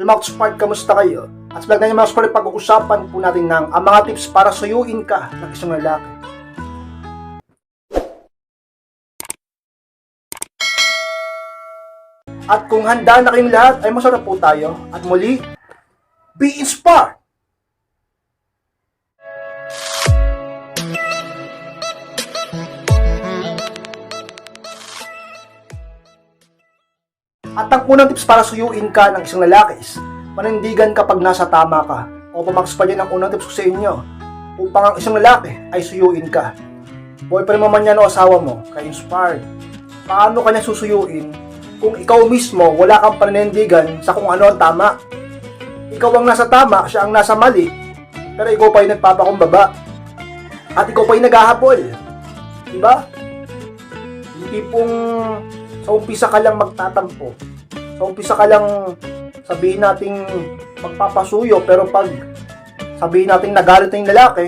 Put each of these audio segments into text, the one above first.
Hello mga Spark, kamusta kayo? At sa vlog na yung mga Spark, pag-uusapan po natin ng ang mga tips para suyuin ka ng isang lalaki. At kung handa na kayong lahat, ay masarap po tayo. At muli, be inspired! At ang unang tips para suyuin ka ng isang lalaki is panindigan kapag nasa tama ka. O pumakas pa din ang unang tips ko sa inyo upang ang isang lalaki ay suyuin ka. Boyfriend mo man yan o asawa mo, ka-inspired. Paano kanya susuyuin kung ikaw mismo wala kang panindigan sa kung ano ang tama? Ikaw ang nasa tama, siya ang nasa mali, pero ikaw pa yung nagpapakumbaba. At ikaw pa yung naghahabol. Diba? Hindi pong sa umpisa ka lang magtatampo. Sa umpisa ka lang sabihin nating magpapasuyo pero pag sabihin nating nagalit na yung lalaki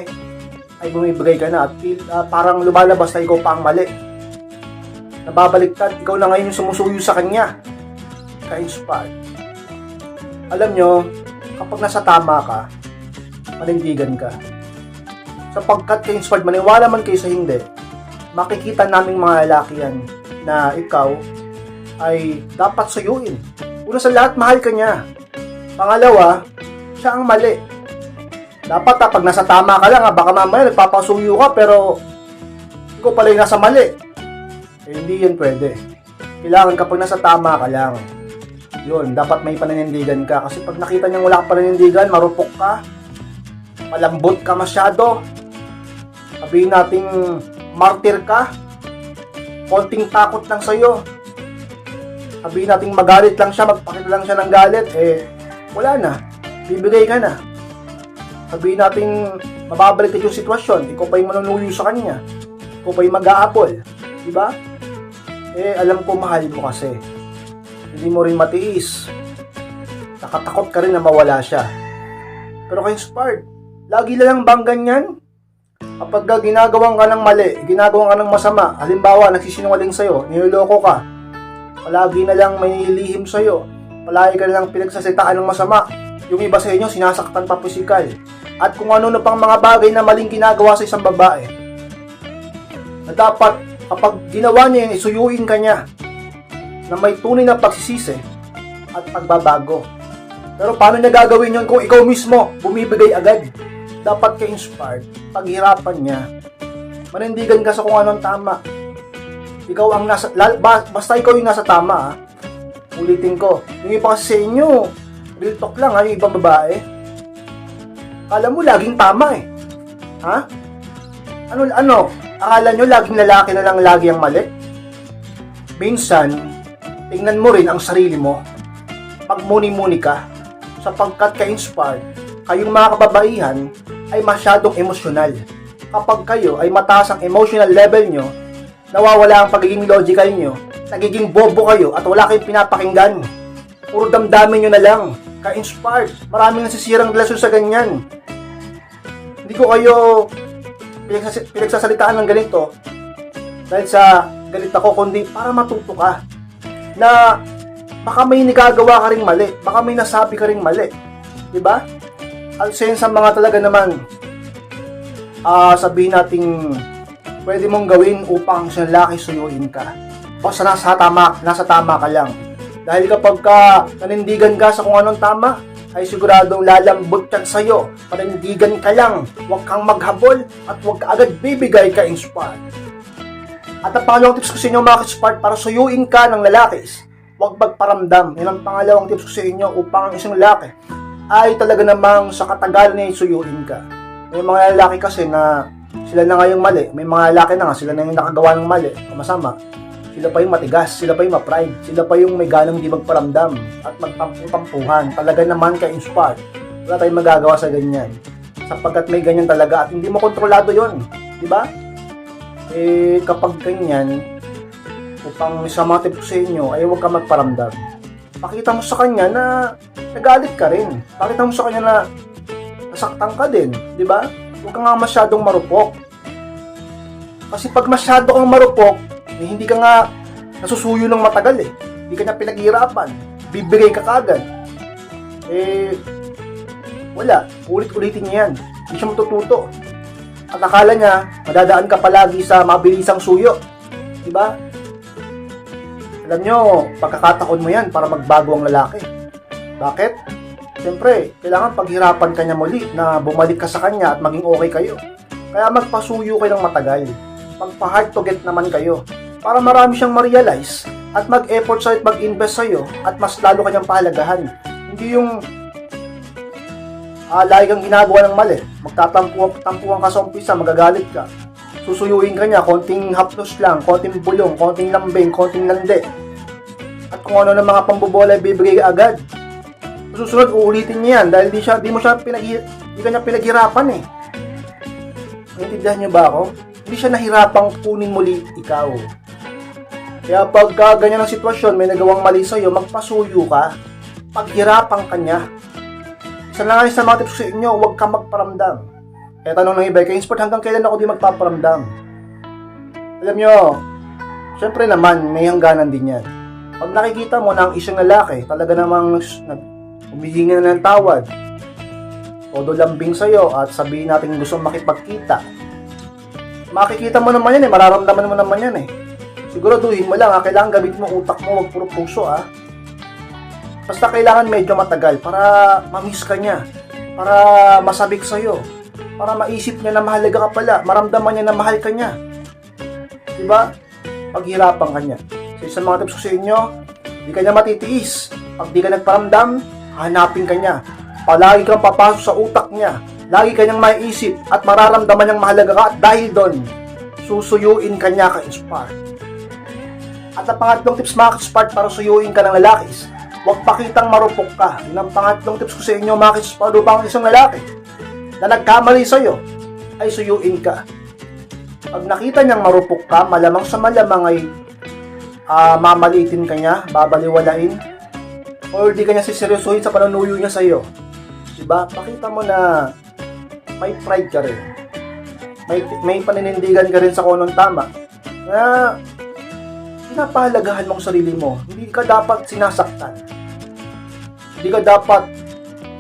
ay bumibigay ka na at ah, parang lumalabas na ikaw pa ang mali. Nababaliktad, ikaw na ngayon yung sumusuyo sa kanya. Ka-inspired. Alam nyo, kapag nasa tama ka, manindigan ka. Sapagkat ka-inspired, maniwala man kayo sa hindi, makikita naming mga lalaki yan na ikaw ay dapat suyuin. Una sa lahat, mahal ka niya. Pangalawa, siya ang mali. Dapat ha, pag nasa tama ka lang, ha, baka mamaya nagpapasuyo ka pero ikaw pala yung nasa mali. Eh, hindi yun pwede. Kailangan kapag nasa tama ka lang, yun, dapat may pananindigan ka. Kasi pag nakita niyang wala kang pananindigan, marupok ka, malambot ka masyado, sabihin nating martir ka, konting takot lang sa'yo. Sabihin natin magalit lang siya, magpakita lang siya ng galit, eh, wala na. Bibigay ka na. Sabihin natin mababalik yung sitwasyon, ikaw pa yung manunuyo sa kanya. Ikaw pa yung mag-aapol. Diba? Eh, alam ko mahal mo kasi. Hindi mo rin matiis. Nakatakot ka rin na mawala siya. Pero kay Spark, lagi lang bang ganyan? Kapag ka ginagawang ka ng mali, ginagawang ka ng masama, halimbawa, nagsisinungaling sa'yo, niloloko ka, palagi na lang may nililihim sa'yo, palagi ka na lang pinagsasitaan ng masama, yung iba sa inyo, sinasaktan pa pisikal, at kung ano na pang mga bagay na maling ginagawa sa isang babae, na dapat, kapag ginawa niya yun, isuyuin ka niya, na may tunay na pagsisisi, at pagbabago. Pero paano niya gagawin yun kung ikaw mismo bumibigay agad? Dapat ka inspired. Paghirapan niya. Manindigan ka sa kung anong tama. Ikaw ang nasa, lal- ba- basta ikaw yung nasa tama ha. Ulitin ko. Yung iba sa inyo, real talk lang ha, yung ibang babae. Kala mo laging tama eh. Ha? Ano, ano? Akala nyo laging lalaki na lang lagi ang mali? Minsan, tingnan mo rin ang sarili mo. Pagmuni-muni ka, sapagkat ka-inspired, kayong mga kababaihan ay masyadong emosyonal. Kapag kayo ay mataas ang emotional level nyo, nawawala ang pagiging logical nyo, nagiging bobo kayo at wala kayong pinapakinggan. Puro damdamin nyo na lang. Ka-inspired. Maraming nasisirang relasyon sa ganyan. Hindi ko kayo pinagsas- pinagsasalitaan ng ganito dahil sa galit ako, kundi para matuto ka na baka may nagagawa ka ring mali, baka may nasabi ka ring mali. 'Di ba? At sa sa mga talaga naman ah sabihin nating pwede mong gawin upang sa lalaki suyuin ka. Basta nasa tama, nasa tama ka lang. Dahil kapag ka nanindigan ka sa kung anong tama, ay siguradong lalambot yan sa'yo. Panindigan ka lang, huwag kang maghabol at huwag ka agad bibigay ka inspired. At ang pangalawang tips ko sa inyo mga ka-smart para suyuin ka ng lalaki is huwag magparamdam. Yan ang pangalawang tips ko sa inyo upang ang isang lalaki ay talaga namang sa katagalan niya suyuin ka. May mga lalaki kasi na sila na nga yung mali. May mga lalaki na nga sila na yung nakagawa ng mali masama. Sila pa yung matigas, sila pa yung ma-pride, sila pa yung may ganang di magparamdam at magtampu-tampuhan. Talaga naman ka-inspired. Wala tayong magagawa sa ganyan. Sapagkat may ganyan talaga at hindi mo kontrolado yon, Di ba? eh kapag ganyan, upang sa mga sa inyo, ay huwag ka magparamdam. Pakita mo sa kanya na nagalit ka rin. Pakita mo sa kanya na nasaktan ka din, di ba? Huwag ka nga masyadong marupok. Kasi pag masyado kang marupok, eh, hindi ka nga nasusuyo ng matagal eh. Hindi ka niya pinaghihirapan. Bibigay ka kagad. eh, wala. Ulit-ulitin niya yan. Hindi siya matututo. At akala niya, madadaan ka palagi sa mabilisang suyo. Diba? Alam nyo, pagkakatakon mo yan para magbago ang lalaki. Bakit? Siyempre, kailangan paghirapan ka niya muli na bumalik ka sa kanya at maging okay kayo. Kaya magpasuyo kayo ng matagal. Magpa-hard to get naman kayo. Para marami siyang ma-realize at mag-effort sa'yo at mag-invest sa'yo at mas lalo kanyang pahalagahan. Hindi yung ah, lagi kang ginagawa ng mali. Magtatampuan tampuan ka sa umpisa, magagalit ka. Susuyuin ka niya, konting haplos lang, konting bulong, konting lambing, konting lande. At kung ano ng mga pambobola bibigay agad. Susunod, uulitin niya yan dahil di, siya, di mo siya pinag di ka niya pinaghirapan eh. Naintindihan niyo ba ako? Hindi siya nahirapang kunin muli ikaw. Kaya pagka ganyan ang sitwasyon, may nagawang mali sa'yo, magpasuyo ka. Paghirapan ka niya. Isa lang sa mga tips sa inyo, huwag ka magparamdam. Kaya tanong ng iba, kay Insport hanggang kailan ako di magpaparamdam? Alam nyo, syempre naman, may hangganan din yan. Pag nakikita mo na ang isang lalaki, talaga namang humihingi na ng tawad, todo lambing sa'yo at sabihin natin gusto makipagkita, makikita mo naman yan eh, mararamdaman mo naman yan eh. Siguraduhin mo lang ha, kailangan gamitin mo utak mo, wag puro puso ha. Basta kailangan medyo matagal para mamiss ka niya, para masabik sa'yo, para maisip niya na mahalaga ka pala, maramdaman niya na mahal ka niya. Diba? Paghirapan ka niya. So, isang mga tips ko sa inyo, di ka niya matitiis. Pag di ka nagparamdam, hanapin ka niya. Palagi kang papasok sa utak niya. Lagi kanyang maiisip at mararamdaman niyang mahalaga ka at dahil doon, susuyuin ka niya ka-inspire. At ang pangatlong tips mga ka-inspire para suyuin ka ng lalaki is, huwag pakitang marupok ka. Yun ang pangatlong tips ko sa inyo mga ka-inspire upang isang lalaki na nagkamali sa'yo ay suyuin ka. Pag nakita niyang marupok ka, malamang sa malamang ay ah, mamalitin ka niya, babaliwalain, or di ka niya siseryosohin sa panunuyo niya sa'yo. Diba? Pakita mo na may pride ka rin. May, may paninindigan ka rin sa kung anong tama. Na pinapahalagahan mo ang sarili mo. Hindi ka dapat sinasaktan. Hindi ka dapat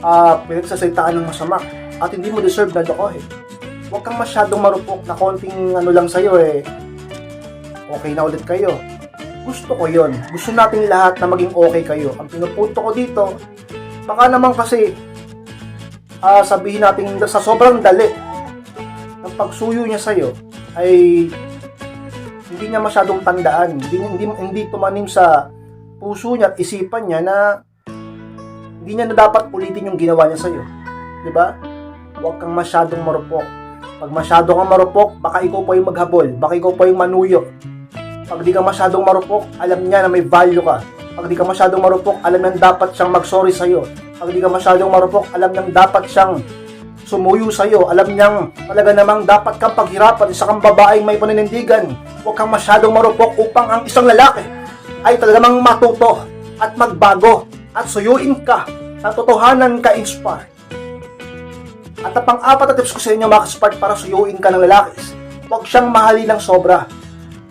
uh, pinagsasalitaan ng masama. At hindi mo deserve na lokohin. Huwag kang masyadong marupok na konting ano lang sa'yo eh. Okay na ulit kayo. Gusto ko yon. Gusto nating lahat na maging okay kayo. Ang pinupunto ko dito, baka naman kasi ah sabihin natin sa sobrang dali ng pagsuyo niya sa'yo ay hindi niya masyadong tandaan. Hindi, hindi, hindi tumanim sa puso niya at isipan niya na hindi niya na dapat ulitin yung ginawa niya sa'yo. Ba? Huwag kang masyadong marupok. Pag masyado kang marupok, baka ikaw pa yung maghabol. Baka ikaw pa yung manuyo. Pag di ka masyadong marupok, alam niya na may value ka. Pag di ka masyadong marupok, alam niya dapat siyang mag-sorry sa'yo. Pag di ka masyadong marupok, alam niyang dapat siyang sumuyo sa'yo. Alam niyang talaga namang dapat kang paghirapan isa kang babaeng may paninindigan. Huwag kang masyadong marupok upang ang isang lalaki ay talagang matuto at magbago at suyuin ka sa totohanan ka inspire. At ang pang-apat na tips ko sa inyo mga kaspark para suyuin ka ng lalaki is, huwag siyang mahalin ng sobra.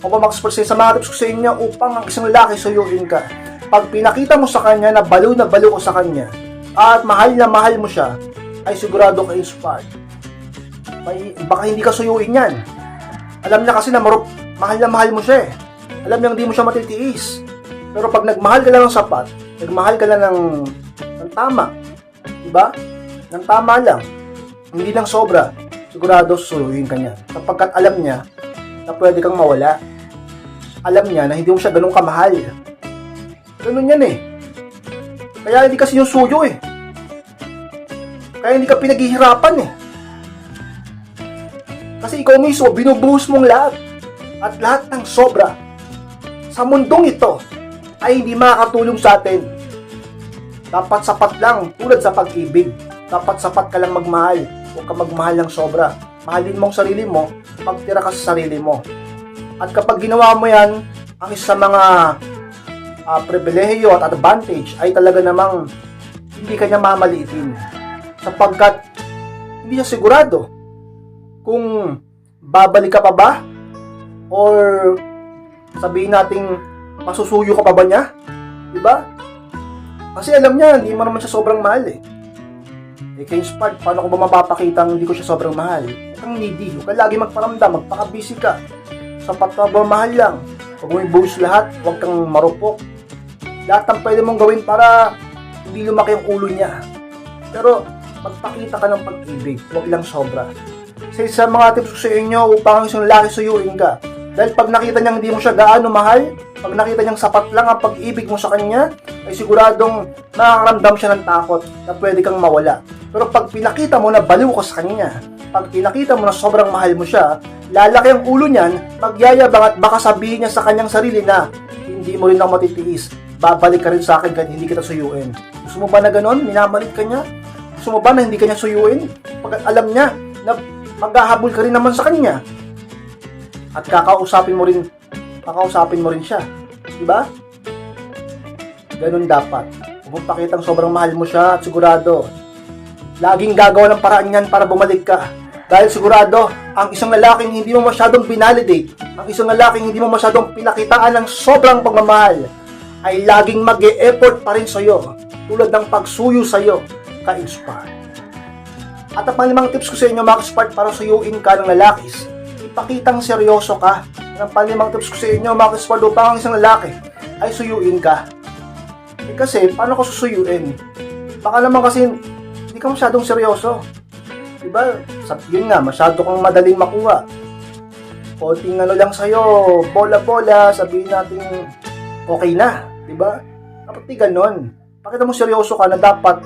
O pa mga kaspark sa mga tips ko sa inyo upang ang isang lalaki suyuin ka. Pag pinakita mo sa kanya na baliw na baliw ko sa kanya at mahal na mahal mo siya, ay sigurado ka inspired. May, baka hindi ka suyuin yan. Alam niya kasi na marup, mahal na mahal mo siya eh. Alam niya hindi mo siya matitiis. Pero pag nagmahal ka lang ng sapat, nagmahal ka lang ng, ng tama, diba? Ng tama lang, hindi lang sobra, sigurado susuyuin ka niya. Sapagkat alam niya na pwede kang mawala. Alam niya na hindi mo siya ganun kamahal. Ganun yan eh. Kaya hindi kasi yung suyo eh. Kaya hindi ka pinaghihirapan eh. Kasi ikaw mismo, binubuhos mong lahat. At lahat ng sobra sa mundong ito ay hindi makakatulong sa atin. Dapat sapat lang, tulad sa pag-ibig. Dapat sapat ka lang magmahal. Huwag ka magmahal ng sobra. Mahalin mo ang sarili mo, pagtira ka sa sarili mo. At kapag ginawa mo yan, ang isa sa mga uh, pribilehiyo at advantage ay talaga namang hindi kanya mamaliitin. Sapagkat hindi siya sigurado kung babalik ka pa ba or sabihin nating masusuyo ka pa ba niya? Diba? Kasi alam niya, hindi mo naman siya sobrang mahal eh. Eh, kay Spart, paano ko ba mapapakita hindi ko siya sobrang mahal? Kang needy. Huwag kang lagi magparamdam. Magpaka-busy ka. Sapat ka ba mahal lang? Huwag mo i-boast lahat. Huwag kang marupok. Lahat ng pwede mong gawin para hindi lumaki yung ulo niya. Pero, magpakita ka ng pag-ibig. Huwag lang sobra. Sa mga tips ko sa inyo upang ang isang lalaki suyuin ka. Dahil pag nakita niyang hindi mo siya gaano mahal, pag nakita niyang sapat lang ang pag-ibig mo sa kanya, ay siguradong makakaramdam siya ng takot na pwede kang mawala. Pero pag pinakita mo na baliw ka sa kanya, pag pinakita mo na sobrang mahal mo siya, lalaki ang ulo niyan, magyayabang at baka sabihin niya sa kanyang sarili na hindi mo rin ako matitiis, babalik ka rin sa akin kahit hindi kita suyuin. Gusto mo ba na ganon? Minamalit ka niya? Gusto mo ba na hindi ka niya suyuin? Pag alam niya na maghahabol ka rin naman sa kanya, at kakausapin mo rin kakausapin mo rin siya. Di ba? Ganun dapat. Huwag pakitang sobrang mahal mo siya at sigurado. Laging gagawa ng paraan yan para bumalik ka. Dahil sigurado, ang isang lalaking hindi mo masyadong binalidate, ang isang lalaking hindi mo masyadong pinakitaan ng sobrang pagmamahal, ay laging mag effort pa rin sa'yo, tulad ng pagsuyo sa'yo, ka-inspire. At ang panlimang tips ko sa inyo, mga para suyuin ka ng lalakis, ipakitang seryoso ka. Ang panlimang tips ko sa inyo, ka-spart, upang ang isang lalaki ay suyuin ka. Eh kasi, paano ko susuyuin? Baka naman kasi, hindi ka masyadong seryoso. Diba? Sa, yun nga, masyado kang madaling makuha. Konting ano lang sa'yo, bola-bola, sabihin natin, okay na. Diba? Dapat di ganon. Pakita mo seryoso ka na dapat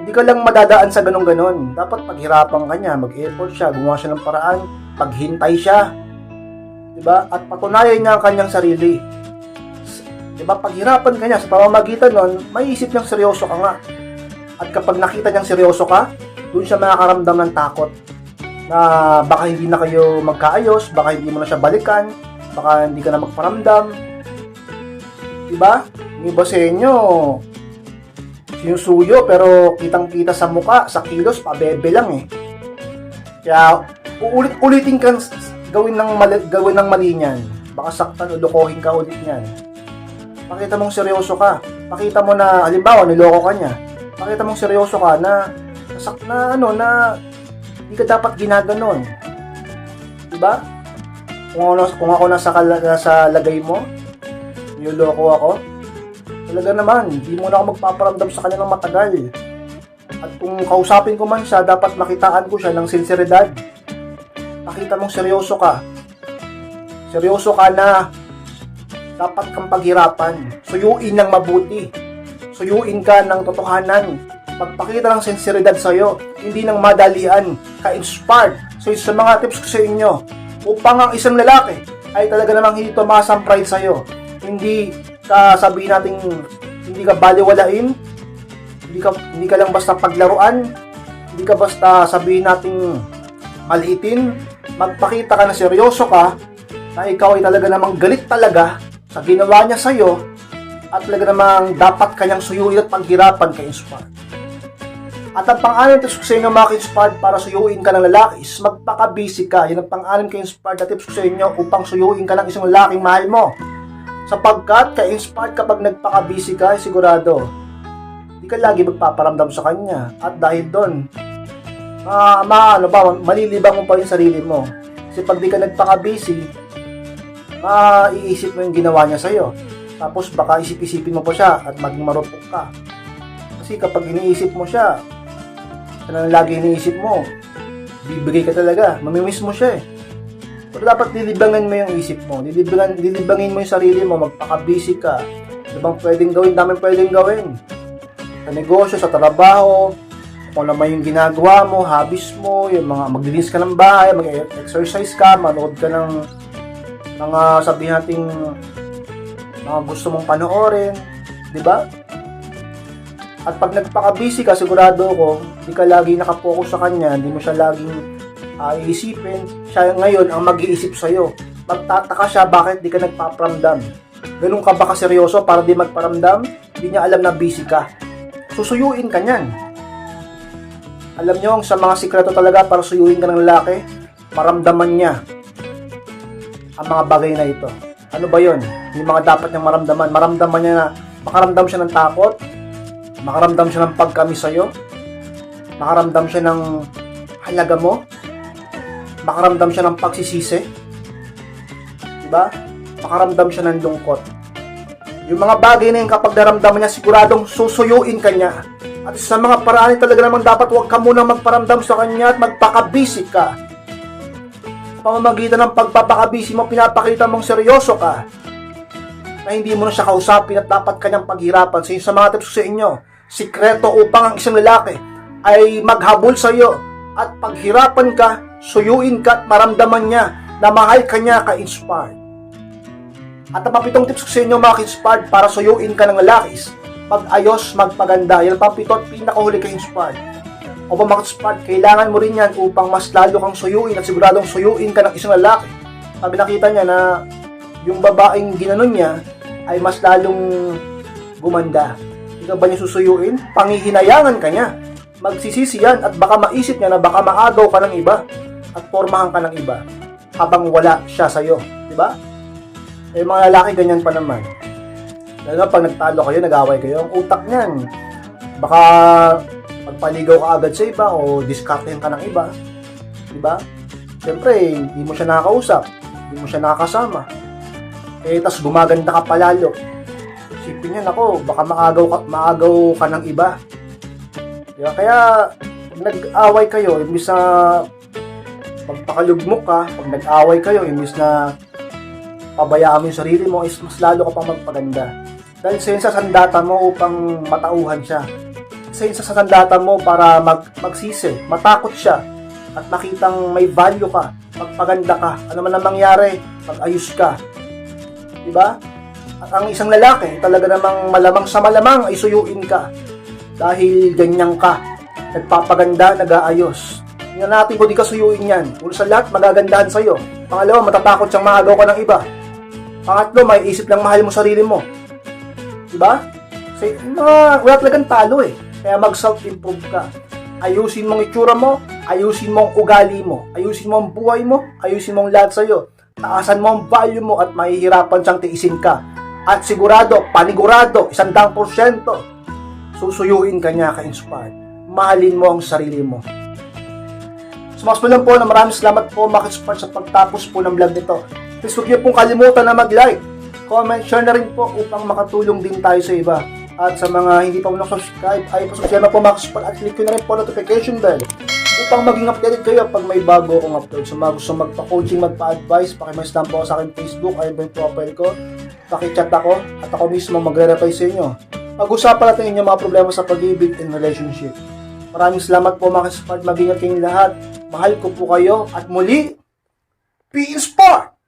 hindi ka lang madadaan sa ganong-ganon. Dapat paghirapan ka niya, mag-effort siya, gumawa siya ng paraan, paghintay siya. Diba? At patunayan niya ang kanyang sarili. Diba? Paghirapan ka niya sa pamamagitan nun, may isip niyang seryoso ka nga. At kapag nakita niyang seryoso ka, doon siya makakaramdam ng takot na baka hindi na kayo magkaayos, baka hindi mo na siya balikan, baka hindi ka na magparamdam. Diba? Yung iba sa inyo, sinusuyo pero kitang-kita sa muka, sa kilos, pabebe lang eh. Kaya uulit-ulitin kang gawin ng mali, gawin ng mali niyan. Baka saktan o lokohin ka ulit niyan. Pakita mong seryoso ka. Pakita mo na halimbawa niloko ka niya. Pakita mong seryoso ka na sak na ano na hindi ka dapat ginaganon. 'Di ba? Kung ako, kung ako nasa, kala- nasa lagay mo, niloloko ako, talaga naman, hindi mo na ako magpaparamdam sa kanya ng matagal. At kung kausapin ko man siya, dapat makitaan ko siya ng sinseridad. Pakita mong seryoso ka. Seryoso ka na dapat kang paghirapan. Suyuin ng mabuti. Suyuin ka ng totohanan. Magpakita ng sinseridad sa'yo. Hindi ng madalian. Ka-inspired. So, sa mga tips ko sa inyo, upang ang isang lalaki ay talaga namang hindi tumaas ang pride sa'yo. Hindi ka sabihin natin hindi ka baliwalain, hindi ka, hindi ka lang basta paglaruan, hindi ka basta sabihin nating maliitin, magpakita ka na seryoso ka, na ikaw ay talaga namang galit talaga sa ginawa niya sa'yo, at talaga namang dapat kanyang suyuin at paghirapan kay Inspire. At ang pang-anim tips ko sa inyo mga inspired para suyuin ka ng lalaki is magpaka-busy ka. Yan ang pang-anim ka-inspired na tips ko sa inyo upang suyuin ka ng isang lalaking mahal mo. Sapagkat ka-inspired kapag nagpaka-busy ka, sigurado, hindi ka lagi magpaparamdam sa kanya. At dahil doon, ah ma, ano ba, malilibang mo pa yung sarili mo. Kasi pag di ka nagpaka-busy, maiisip mo yung ginawa niya sa'yo. Tapos baka isip-isipin mo pa siya at maging marupok ka. Kasi kapag iniisip mo siya, na lagi iniisip mo, bibigay ka talaga, mamimiss mo siya eh. Pero dapat dilibangan mo yung isip mo, dilibangan, dilibangin mo yung sarili mo, magpaka-busy ka. Ano bang pwedeng gawin? Daming pwedeng gawin. Sa negosyo, sa trabaho, kung ano yung ginagawa mo, hobbies mo, yung mga maglinis ka ng bahay, mag-exercise ka, manood ka ng mga sabihin nating mga gusto mong panoorin, di ba? At pag nagpaka-busy ka, sigurado ko, hindi ka lagi nakapokus sa kanya, hindi mo siya laging ah, iisipin, siya ngayon ang mag-iisip sa'yo. Magtataka siya bakit di ka nagpaparamdam. Ganun ka ba kaseryoso para di magparamdam? Hindi niya alam na busy ka. Susuyuin ka niyan. Alam niyo, ang sa mga sikreto talaga para suyuin ka ng lalaki, maramdaman niya ang mga bagay na ito. Ano ba yon? Yung mga dapat niyang maramdaman. Maramdaman niya na makaramdam siya ng takot, makaramdam siya ng pagkami sa'yo, makaramdam siya ng halaga mo, makaramdam siya ng pagsisisi, diba? Makaramdam siya ng lungkot. Yung mga bagay na yun kapag naramdaman niya, siguradong susuyuin ka niya. At sa mga paraan talaga naman dapat huwag ka muna magparamdam sa kanya at magpakabisi ka. Sa pamamagitan ng pagpapakabisi mo, pinapakita mong seryoso ka na hindi mo na siya kausapin at dapat kanyang paghirapan. Sa, sa mga tips sa inyo, sikreto upang ang isang lalaki ay maghabol sa iyo at paghirapan ka, suyuin ka at maramdaman niya na mahal ka niya ka-inspired. At ang papitong tips ko sa inyo mga ka-inspired para suyuin ka ng lalaki is mag-ayos, magpaganda. Yan ang papito at pinakahuli ka-inspired. O ba mga ka-inspired, kailangan mo rin yan upang mas lalo kang suyuin at siguradong suyuin ka ng isang lalaki. Pag nakita niya na yung babaeng ginanon niya ay mas lalong gumanda. Ikaw ba niya susuyuin? Pangihinayangan ka niya. Magsisisi yan at baka maisip niya na baka maagaw ka ng iba at pormahan ka ng iba habang wala siya sa'yo. Di ba? Eh, mga lalaki ganyan pa naman. Lalo pag nagtalo kayo, nag-away kayo, ang utak niyan, baka magpaligaw ka agad sa iba o diskartehan ka ng iba. Di ba? Siyempre, hindi mo siya nakakausap, hindi mo siya nakakasama. Eh, tas gumaganda ka palalo. Isipin niya, nako, baka maagaw ka, maagaw ka ng iba. Di ba? Kaya, nag-away kayo, imbis na magpakalugmok ka, pag nag-away kayo, imbis na pabayaan mo yung sarili mo, is mas lalo ka pang magpaganda. Dahil isa yun sa sandata mo upang matauhan siya. Isa yun sa sandata mo para mag, magsisi, matakot siya, at makitang may value ka, magpaganda ka. Ano man ang mangyari, mag-ayos ka. Diba? At ang isang lalaki, talaga namang malamang sa malamang ay suyuin ka. Dahil ganyan ka. Nagpapaganda, nag-aayos. Hindi na natin kung di ka suyuin yan. Una sa lahat, magagandahan sa'yo. Pangalawa, matatakot siyang maagaw ka ng iba. Pangatlo, may isip lang mahal mo sarili mo. Diba? Kasi, mga, wala talagang talo eh. Kaya mag-self-improve ka. Ayusin mong itsura mo, ayusin mong ugali mo, ayusin mo ang buhay mo, ayusin mong lahat sa'yo. Taasan mo ang value mo at mahihirapan siyang tiisin ka. At sigurado, panigurado, isandang porsyento, susuyuin ka niya ka-inspired. Mahalin mo ang sarili mo. Sumas mo lang po na maraming salamat po ka-inspired sa pagtapos po ng vlog nito. Please huwag niyo pong kalimutan na mag-like, comment, share na rin po upang makatulong din tayo sa iba. At sa mga hindi pa mo subscribe ay pasubscribe na po ka-inspired at click ko na rin po notification bell upang maging updated kayo pag may bago akong upload. Sa mga gusto magpa-coaching, magpa-advise, pakimess lang po sa akin Facebook, ayun po yung profile ko. Pakichat ako at ako mismo magre-reply sa inyo. Pag-usapan natin inyong mga problema sa pag-ibig and relationship. Maraming salamat po mga ka-inspired. Mag-ingat lahat. Mahal ko po kayo at muli, be inspired!